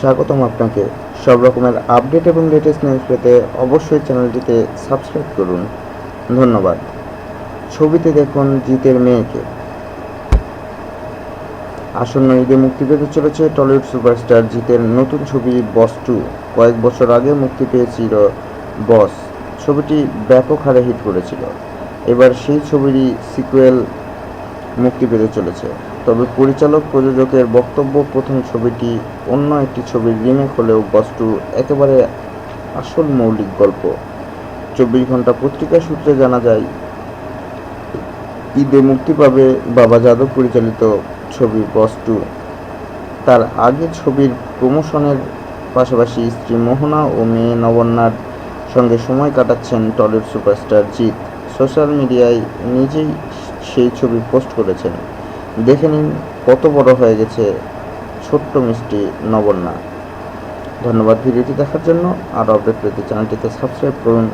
স্বাগতম আপনাকে। সব রকমের আপডেট এবং লেটেস্ট নিউজ পেতে অবশ্যই চ্যানেলটিকে সাবস্ক্রাইব করুন। ধন্যবাদ। ছবিতে দেখুন জিতের মেয়েকে। আসন্ন ঈদে মুক্তি পেতে চলেছে টলিউড সুপারস্টার জিতের নতুন ছবি বস টু। কয়েক বছর আগে মুক্তি পেয়েছিল বস। ছবিটি ব্যাপক হারে হিট করেছিল। এবার সেই ছবিরই সিকুয়েল মুক্তি পেতে চলেছে। তবে পরিচালক প্রযোজকের বক্তব্য, প্রথম ছবিটি অন্য একটি ছবির রিমেক হলেও বস টু একেবারে আসল মৌলিক গল্প। চব্বিশ ঘণ্টা পত্রিকা সূত্রে জানা যায়, ঈদে মুক্তি পাবে বাবা যাদব পরিচালিত ছবি বস টু তার আগে ছবির প্রমোশনের পাশাপাশি স্ত্রী মোহনা ও মেয়ে নবন্যার সঙ্গে সময় কাটাচ্ছেন টলিউড সুপারস্টার জিৎ। সোশ্যাল মিডিয়ায় নিজেই সেই ছবি পোস্ট করেছেন। দেখে নিন কত বড় হয়ে গেছে ছোট্ট মিষ্টি নবন্যা ধন্যবাদ ভিডিওটি দেখার জন্য। আর আপডেট পেতে চ্যানেলটিতে সাবস্ক্রাইব করুন।